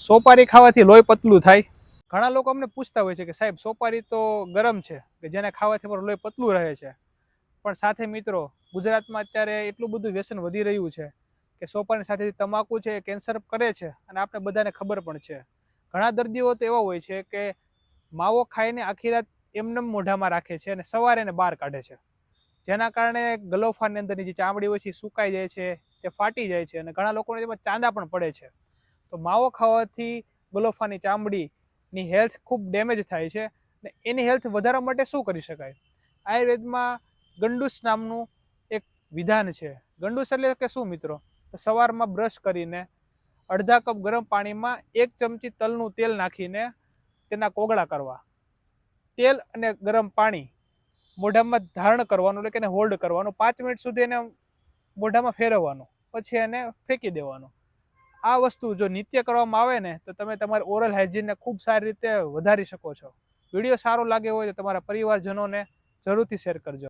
સોપારી ખાવાથી લોહી પતલું થાય. ઘણા લોકો અમને પૂછતા હોય છે કે સાહેબ, સોપારી તો ગરમ છે, કે જેને ખાવાથી પણ લોહી પતલું રહે છે. પણ સાથે મિત્રો, ગુજરાતમાં અત્યારે એટલું બધું વ્યસન વધી રહ્યું છે કે સોપારી સાથે તમાકુ છે એ કેન્સર કરે છે અને આપણે બધાને ખબર પણ છે. ઘણા દર્દીઓ તો એવા હોય છે કે માવો ખાઈને આખી રાત એમનેમ મોઢામાં રાખે છે અને સવારે એને બહાર કાઢે છે. જેના કારણે ગલોફાની અંદરની જે ચામડી હોય છે સુકાઈ જાય છે, તે ફાટી જાય છે અને ઘણા લોકોને તેમાં ચાંદા પણ પડે છે. તો માવો ખાવાથી ગલોફાની ચામડીની હેલ્થ ખૂબ ડેમેજ થાય છે ને એની હેલ્થ વધારવા માટે શું કરી શકાય? આયુર્વેદમાં ગંડુસ નામનું એક વિધાન છે. ગંડુસ એટલે કે શું મિત્રો? સવારમાં બ્રશ કરીને અડધા કપ ગરમ પાણીમાં એક ચમચી તલનું તેલ નાખીને તેના કોગળા કરવા. તેલ અને ગરમ પાણી મોઢામાં ધારણ કરવાનું એટલે કે એને હોલ્ડ કરવાનું. પાંચ મિનિટ સુધી એને મોઢામાં ફેરવવાનું. પછી એને ફેંકી દેવાનું. આ વસ્તુ જો નિત્ય કરવામાં આવે ને, તો તમે તમારી ઓરલ હાઇજીનને ખૂબ સારી રીતે વધારી શકો છો. વીડિયો સારો લાગે હોય તો તમારા પરિવારજનોને જરૂરથી શેર કરજો.